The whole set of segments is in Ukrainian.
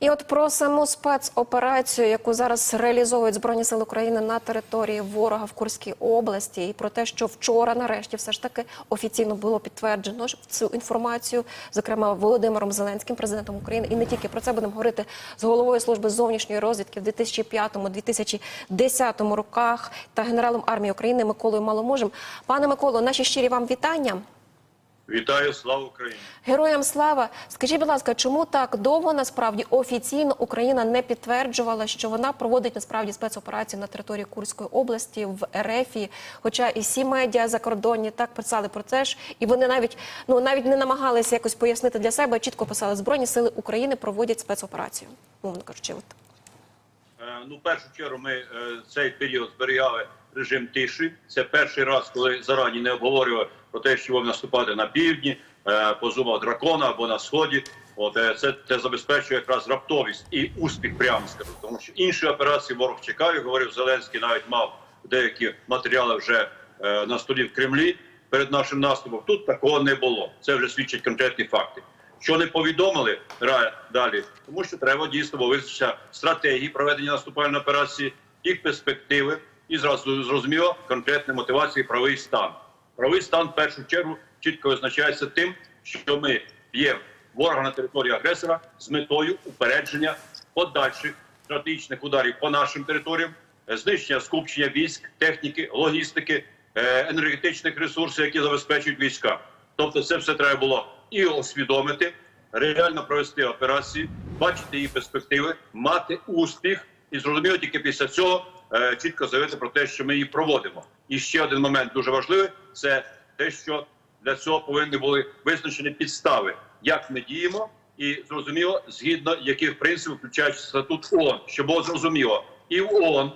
І от про саму спецоперацію, яку зараз реалізовують збройні сили України на території ворога в Курській області, і про те, що вчора, нарешті, все ж таки офіційно було підтверджено цю інформацію, зокрема Володимиром Зеленським, президентом України, і не тільки про це будемо говорити з головою служби зовнішньої розвідки в 2005-2010 роках та генералом армії України Миколою Маломожем. Пане Миколо, наші щирі вам вітання. Вітаю, слава Україні! Героям слава. Скажіть, будь ласка, чому так довго насправді офіційно Україна не підтверджувала, що вона проводить насправді спецоперацію на території Курської області в РФ, Хоча і всі медіа закордонні так писали про це ж, і вони навіть ну навіть не намагалися якось пояснити для себе, а чітко писали Збройні сили України проводять спецоперацію. Мовно кажучи, от Е, Ну, в першу чергу, ми е, цей період зберігали режим тиші. Це перший раз, коли зарані не обговорювали про те, що будемо наступати на півдні, е, по зубах дракона або на сході. От е, це, це забезпечує якраз раптовість і успіх, прямо скажу. Тому що інші операції ворог чекає. Говорив Зеленський, навіть мав деякі матеріали вже е, на столі в Кремлі перед нашим наступом. Тут такого не було. Це вже свідчать конкретні факти. Що не повідомили далі, тому що треба дійсно визначитися стратегії проведення наступальної операції, їх перспективи і зразу зрозуміло конкретні мотивації, правий стан. Правий стан в першу чергу чітко визначається тим, що ми б'ємо ворога на території агресора з метою упередження подальших стратегічних ударів по нашим територіям, е, знищення скупчення військ, техніки, логістики, е, енергетичних ресурсів, які забезпечують війська. Тобто, це все треба було і освідомити, реально провести операції, бачити її перспективи, мати успіх, і зрозуміло тільки після цього е, чітко заявити про те, що ми її проводимо. І ще один момент дуже важливий це те, що для цього повинні були визначені підстави, як ми діємо, і зрозуміло, згідно яких принципів включаючи статут ООН, щоб було зрозуміло і в ООН,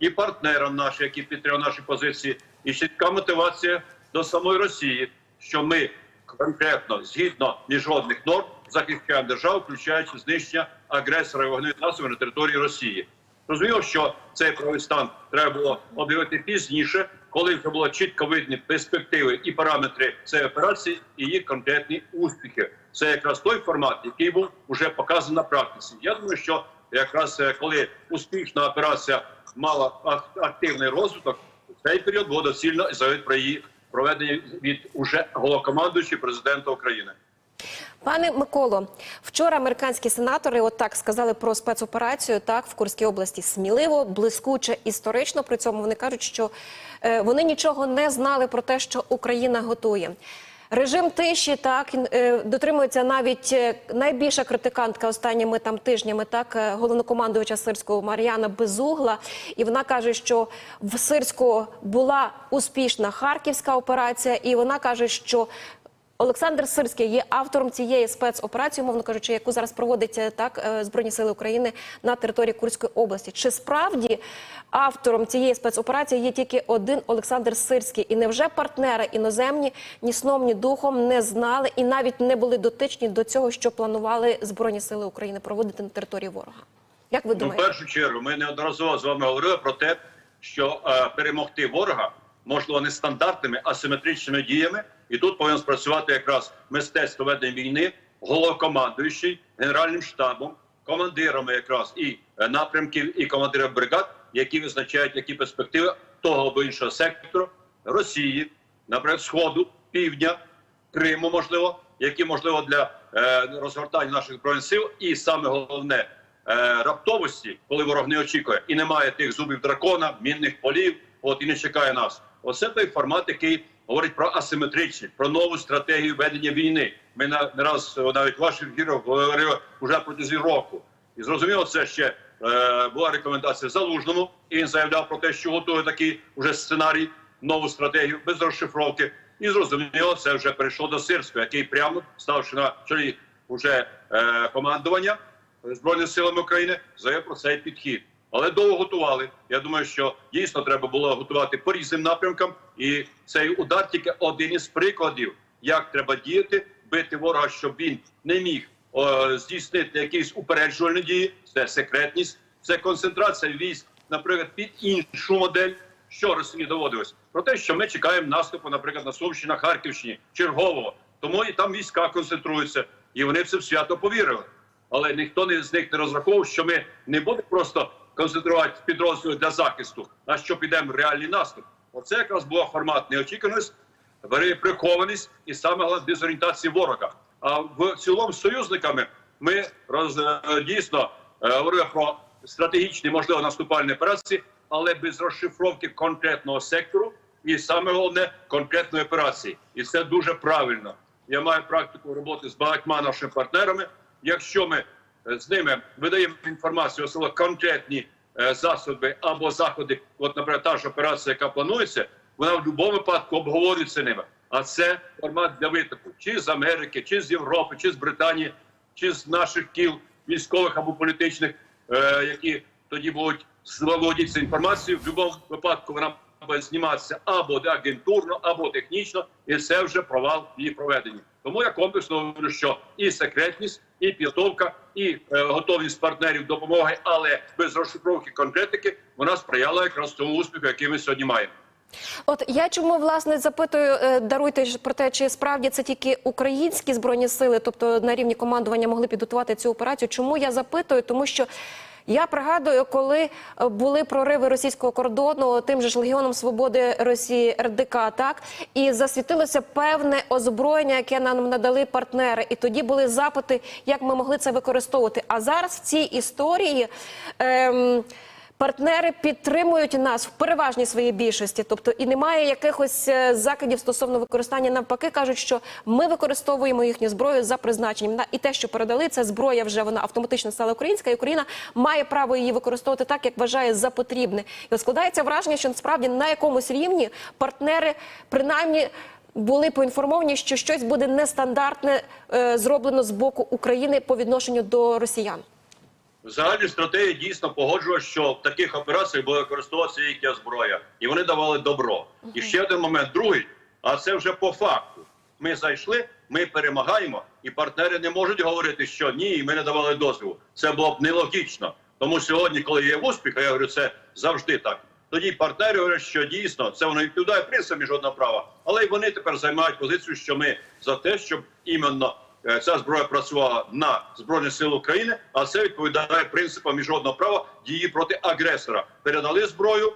і партнерам нашим, які підтримують наші позиції, і чітка мотивація до самої Росії, що ми конкретно згідно міжнародних норм захищаємо державу, включаючи знищення агресора і вогневих засобів на території Росії. Розуміло, що цей правий стан треба було об'явити пізніше, коли вже було чітко видні перспективи і параметри цієї операції, і їх конкретні успіхи. Це якраз той формат, який був вже показаний на практиці. Я думаю, що якраз е, коли успішна операція мала активний розвиток, цей період було доцільно заявити про її проведення від уже головнокомандуючого президента України. Пане Миколо, вчора американські сенатори от так сказали про спецоперацію так в Курській області сміливо, блискуче, історично. При цьому вони кажуть, що е, вони нічого не знали про те, що Україна готує. Режим тиші так е, дотримується навіть е, найбільша критикантка останніми там тижнями, так е, головнокомандувача Сирського Мар'яна Безугла. І вона каже, що в Сирську була успішна харківська операція, і вона каже, що Олександр Сирський є автором цієї спецоперації, мовно кажучи, яку зараз проводить е, так е, збройні сили України на території Курської області. Чи справді автором цієї спецоперації є тільки один Олександр Сирський? І невже партнери іноземні ні сном, ні духом не знали і навіть не були дотичні до цього, що планували збройні сили України проводити на території ворога? Як ви Ну, в першу чергу, ми неодноразово з вами говорили про те, що е, перемогти ворога можливо не стандартними, а симетричними діями. І тут повинен спрацювати якраз мистецтво ведення війни, головнокомандуючий, генеральним штабом, командирами якраз і е, напрямків, і командирів бригад, які визначають які перспективи того або іншого сектору Росії, наприклад, Сходу, Півдня, Криму, можливо, які можливо для е, розгортання наших збройних сил, і саме головне е, раптовості, коли ворог не очікує і немає тих зубів дракона, мінних полів, от і не чекає нас. Оце той формат, який говорить про асиметричність, про нову стратегію ведення війни. Ми на не раз е, навіть в ваших ефірах говорили вже протягом року. І зрозуміло, це ще е, була рекомендація залужному, і він заявляв про те, що готує такий уже сценарій, нову стратегію без розшифровки. І зрозуміло, це вже перейшло до Сирського, який прямо ставши на чолі уже е, командування збройними силами України, заявив про цей підхід. Але довго готували. Я думаю, що дійсно треба було готувати по різним напрямкам, і цей удар тільки один із прикладів, як треба діяти, бити ворога, щоб він не міг о, здійснити якісь упереджувальні дії. Це секретність, це концентрація військ, наприклад, під іншу модель. Що Росії доводилось про те, що ми чекаємо наступу, наприклад, на Сумщині, на Харківщині, чергового. Тому і там війська концентруються, і вони в це свято повірили. Але ніхто з них не розраховував, що ми не будемо просто концентрувати підрозділи для захисту, а що підемо реальний наступ. Оце якраз був формат неочікуваність, прихованість і саме головне дезорієнтації ворога. А в цілому з союзниками ми роз, е, дійсно е, говорили про стратегічні можливо наступальні операції, але без розшифровки конкретного сектору і саме головне конкретної операції. І це дуже правильно. Я маю практику роботи з багатьма нашими партнерами. Якщо ми з ними видаємо інформацію, особливо конкретні е, засоби або заходи, от, наприклад, та ж операція, яка планується, вона в будь-якому випадку обговорюється ними. А це формат для витоку чи з Америки, чи з Європи, чи з Британії, чи з наших кіл військових або політичних, е, які тоді будуть володіти інформацією. В будь-якому випадку вона зніматися або агентурно, або технічно, і це вже провал її проведенні. Тому я комплексно говорю, що і секретність, і підготовка, і е, готовність партнерів допомоги, але без розшифровки конкретики вона сприяла якраз тому успіху, який ми сьогодні маємо. От я чому власне запитую, е, даруйте про те, чи справді це тільки українські збройні сили, тобто на рівні командування могли підготувати цю операцію. Чому я запитую? Тому що я пригадую, коли е, були прориви російського кордону тим же ж Легіоном Свободи Росії РДК, так і засвітилося певне озброєння, яке нам надали партнери. І тоді були запити, як ми могли це використовувати. А зараз в цій історії. Ем, Партнери підтримують нас в переважній своїй більшості, тобто і немає якихось е, закидів стосовно використання. Навпаки, кажуть, що ми використовуємо їхню зброю за призначенням. На- І те, що передали, це зброя вже вона автоматично стала українська, і Україна має право її використовувати так, як вважає за потрібне. І складається враження, що насправді на якомусь рівні партнери принаймні. Були поінформовані, що щось буде нестандартне е, зроблено з боку України по відношенню до росіян. В загальній стратегії дійсно погоджував, що в таких операціях буде використовуватися їхня зброя, і вони давали добро. І ще один момент, другий, а це вже по факту. Ми зайшли, ми перемагаємо, і партнери не можуть говорити, що ні, ми не давали дозволу. Це було б нелогічно. Тому сьогодні, коли є успіх, а я говорю, це завжди так. Тоді партнери говорять, що дійсно це воно відповідає принципам міжнародного права, але й вони тепер займають позицію, що ми за те, щоб іменно ця зброя працювала на збройні сили України, а це відповідає принципам міжнародного права дії проти агресора. Передали зброю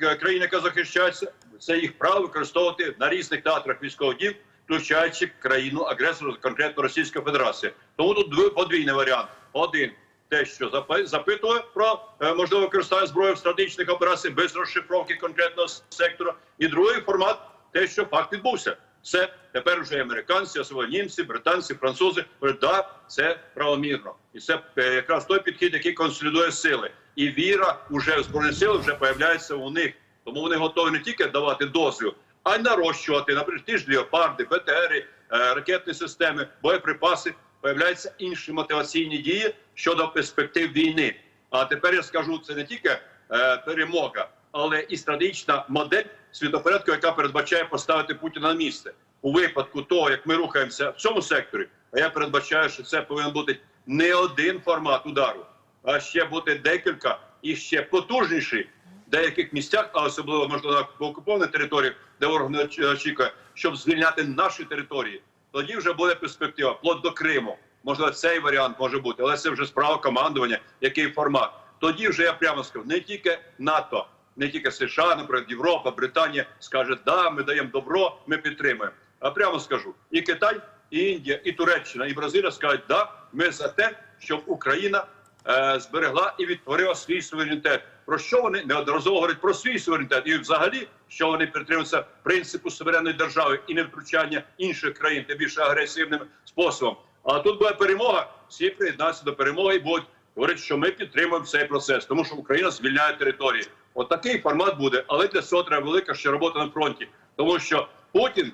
е, країни, яка захищається. Це їх право використовувати на різних театрах військових дій, включаючи країну агресора, конкретно Російська Федерація. Тому тут подвійний варіант. Один те, що запитує про е, можливе використання зброї в стратегічних операціях без розшифровки конкретного сектора. І другий формат те, що факт відбувся. Це тепер вже американці, особливо німці, британці, французи говорять, да, це правомірно, і це е, якраз той підхід, який консолідує сили. І віра уже в збройні сили вже появляється у них. Тому вони готові не тільки давати дозвіл, а й нарощувати, наприклад, ті ж леопарди, БТРи, е, ракетні системи, боєприпаси. Появляються інші мотиваційні дії щодо перспектив війни. А тепер я скажу, це не тільки е, перемога, але і стратегічна модель світопорядку, яка передбачає поставити Путіна на місце у випадку того, як ми рухаємося в цьому секторі. А я передбачаю, що це повинен бути не один формат удару, а ще бути декілька і ще потужніший в деяких місцях, а особливо можливо на окупованих територіях, де ворог не очікує, щоб звільняти наші території. Тоді вже буде перспектива вплоть до Криму. Можливо, цей варіант може бути, але це вже справа командування, який формат. Тоді вже я прямо скажу, не тільки НАТО, не тільки США, наприклад, Європа, Британія скаже, да, ми даємо добро, ми підтримуємо. А прямо скажу, і Китай, і Індія, і Туреччина, і Бразилія скажуть, да, ми за те, щоб Україна е, зберегла і відтворила свій суверенітет. Про що вони неодноразово говорять про свій суверенітет, і взагалі, що вони підтримуються принципу суверенної держави і не втручання інших країн, тим більше агресивним способом. А тут буде перемога, всі приєднаються до перемоги і будуть говорити, що ми підтримуємо цей процес, тому що Україна звільняє території. От формат буде, але для цього треба велика ще робота на фронті, тому що Путін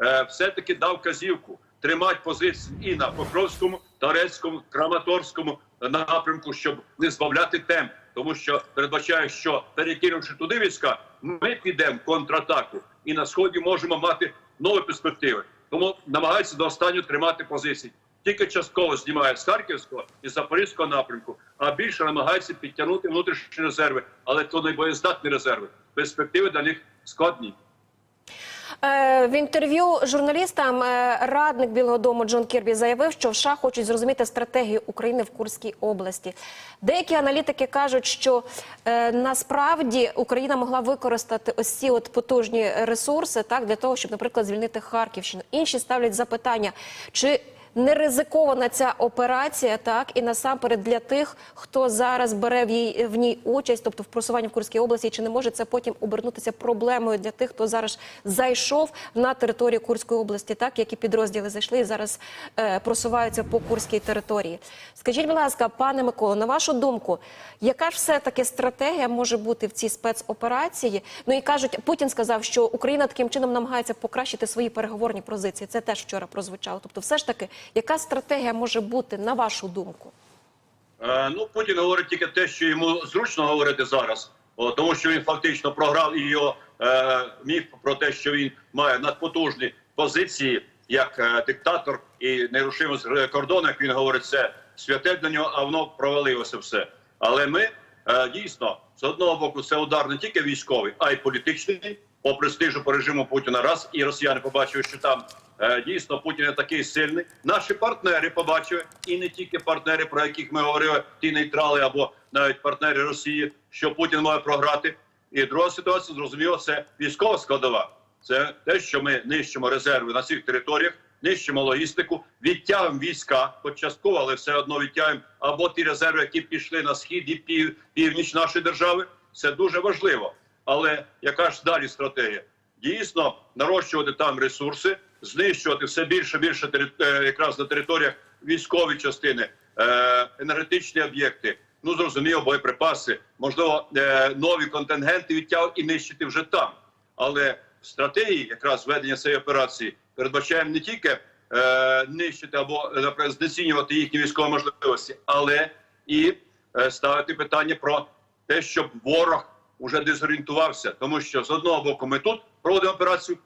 е, все-таки дав казівку тримати позиції і на Покровському, Торецькому, Краматорському напрямку, щоб не збавляти темп, тому що передбачає, що перекинувши туди війська, ми підемо в контратаку, і на сході можемо мати нові перспективи. Тому намагаються до останнього тримати позиції. Тільки частково знімає з Харківського і Запорізького напрямку, а більше намагається підтягнути внутрішні резерви, але то не боєздатні резерви. Перспективи для них складні. Е, В інтерв'ю журналістам е, радник Білого Дому Джон Кірбі заявив, що в США хочуть зрозуміти стратегію України в Курській області. Деякі аналітики кажуть, що е, насправді Україна могла використати ось ці от потужні ресурси так для того, щоб, наприклад, звільнити Харківщину. Інші ставлять запитання, чи не ризикована ця операція, так і насамперед для тих, хто зараз бере в їй в ній участь, тобто в просуванні в Курській області, чи не може це потім обернутися проблемою для тих, хто зараз зайшов на територію Курської області, так які підрозділи зайшли і зараз е, просуваються по курській території. Скажіть, будь ласка, пане Миколо, на вашу думку, яка ж все таки стратегія може бути в цій спецоперації? Ну і кажуть, Путін сказав, що Україна таким чином намагається покращити свої переговорні позиції. Це теж вчора прозвучало. Тобто, все ж таки, яка стратегія може бути на вашу думку? Е, ну, Путін говорить тільки те, що йому зручно говорити зараз, о, тому що він фактично програв і його е, міф про те, що він має надпотужні позиції як е, диктатор і нерушимо з кордону, як він говорить, це святе для нього, а воно провалилося все. Але ми е, дійсно з одного боку це удар не тільки військовий, а й політичний по престижу по режиму Путіна. Раз і росіяни побачили, що там е, дійсно Путін не такий сильний. Наші партнери побачили, і не тільки партнери, про яких ми говорили, ті нейтрали або навіть партнери Росії, що Путін має програти. І друга ситуація зрозуміло, це військова складова. Це те, що ми нищимо резерви на цих територіях, нищимо логістику, відтягуємо війська, хоч частково, але все одно відтягуємо або ті резерви, які пішли на схід і пів, північ нашої держави. Це дуже важливо. Але яка ж далі стратегія? Дійсно нарощувати там ресурси, знищувати все більше більше е, якраз на територіях військові частини, е, енергетичні об'єкти. Ну зрозуміло, боєприпаси, можливо, е, нові контингенти відтягувати і нищити вже там. Але стратегії якраз ведення цієї операції передбачаємо не тільки нищити або наприклад, знецінювати їхні військові можливості, але і ставити питання про те, щоб ворог уже дезорієнтувався, тому що з одного боку ми тут проводимо операцію,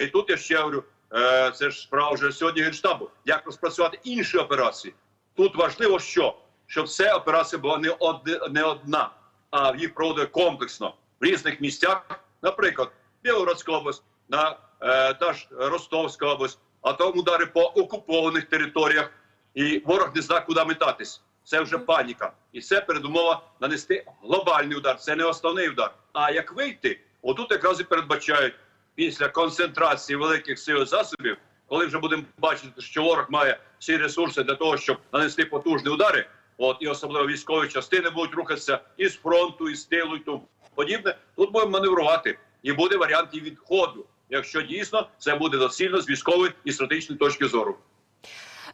і тут я ще говорю, е, це ж справа вже сьогодні генштабу. Як розпрацювати інші операції? Тут важливо, що щоб ця операція була не од- не одна, а їх проводили комплексно в різних місцях, наприклад, Білгородська область, на е, та ж Ростовська область, а там удари по окупованих територіях, і ворог не знає, куди метатись. Це вже паніка, і це передумова нанести глобальний удар. Це не основний удар. А як вийти, отут якраз і передбачають після концентрації великих сил засобів, коли вже будемо бачити, що ворог має всі ресурси для того, щоб нанести потужні удари. От і особливо військові частини будуть рухатися із фронту, і з тилу і тому подібне. Тут будемо маневрувати, і буде варіант і відходу, якщо дійсно це буде доцільно з військової і стратегічної точки зору.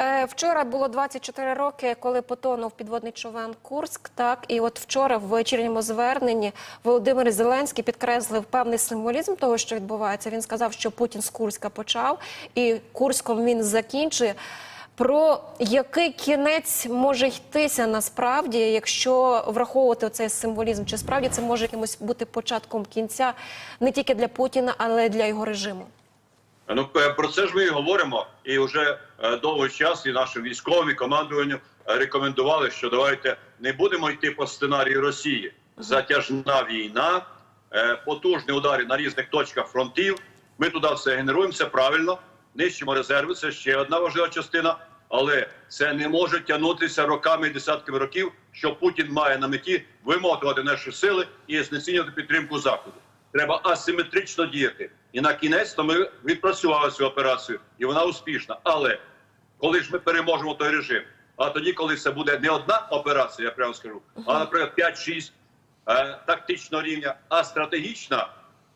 Е, Вчора було 24 роки, коли потонув підводний човен Курськ. Так і от вчора в вечірньому зверненні Володимир Зеленський підкреслив певний символізм того, що відбувається. Він сказав, що Путін з Курська почав, і Курськом він закінчує. Про який кінець може йтися насправді, якщо враховувати цей символізм? Чи справді це може якимось бути початком кінця не тільки для Путіна, але й для його режиму? Ну е, про це ж ми і говоримо, і вже е, довгий час і нашим військовим і командуванню е, рекомендували, що давайте не будемо йти по сценарію Росії. Затяжна війна, потужні удари на різних точках фронтів. Ми туди все генеруємо, це правильно. Нищимо резерви. Це ще одна важлива частина. Але це не може тягнутися роками і десятками років, що Путін має на меті вимотувати наші сили і знецінювати підтримку заходу. Треба асиметрично діяти. І на кінець то ми відпрацювали цю операцію, і вона успішна. Але коли ж ми переможемо той режим, а тоді, коли це буде не одна операція, я прямо скажу, а наприклад 5-6 е, тактичного рівня, а стратегічна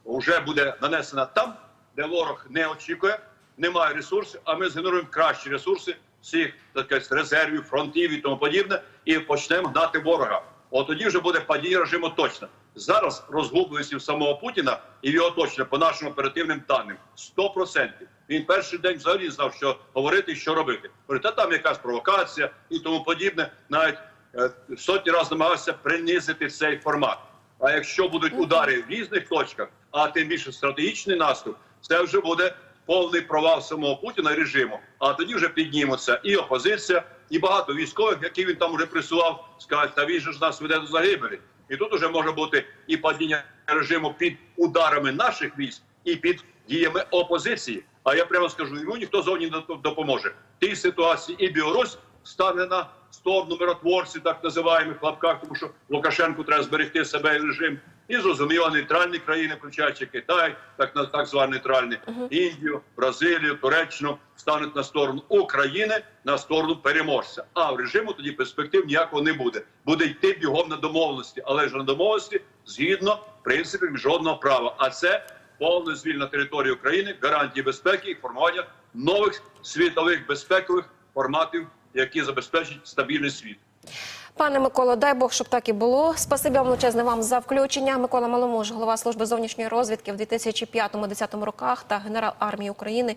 вже буде нанесена там, де ворог не очікує, немає ресурсів, а ми згенеруємо кращі ресурси всіх так резервів, фронтів і тому подібне, і почнемо гнати ворога. От тоді вже буде падіння режиму точно. Зараз розгубленість в самого Путіна і в його точно по нашим оперативним даним 100%. Він перший день взагалі знав, що говорити і що робити. Говорить, та там якась провокація і тому подібне. Навіть е, сотні разів намагався принизити цей формат. А якщо будуть удари в різних точках, а тим більше стратегічний наступ, це вже буде повний провал самого Путіна і режиму. А тоді вже піднімуться і опозиція, і багато військових, які він там вже присував, скажуть, та він же ж нас веде до загибелі. І тут уже може бути і падіння режиму під ударами наших військ, і під діями опозиції. А я прямо скажу, йому ніхто зовні не допоможе. Тій ситуації і Білорусь стане на сторону миротворців, так називаємо в лапках, тому що Лукашенку треба зберегти себе і режим. І зрозуміло, нейтральні країни, включаючи Китай, так так звані нейтральні, Індію, Бразилію, Туреччину, стануть на сторону України, на сторону переможця. А в режиму тоді перспектив ніякого не буде. Буде йти бігом на домовленості, але ж на домовленості згідно принципів міжнародного права. А це повне звільна території України, гарантії безпеки і формування нових світових безпекових форматів, які забезпечать стабільний світ. Пане Миколо, дай Бог, щоб так і було. Спасибі величезне вам за включення. Микола Маломуж, голова служби зовнішньої розвідки в 2005-2010 роках та генерал армії України.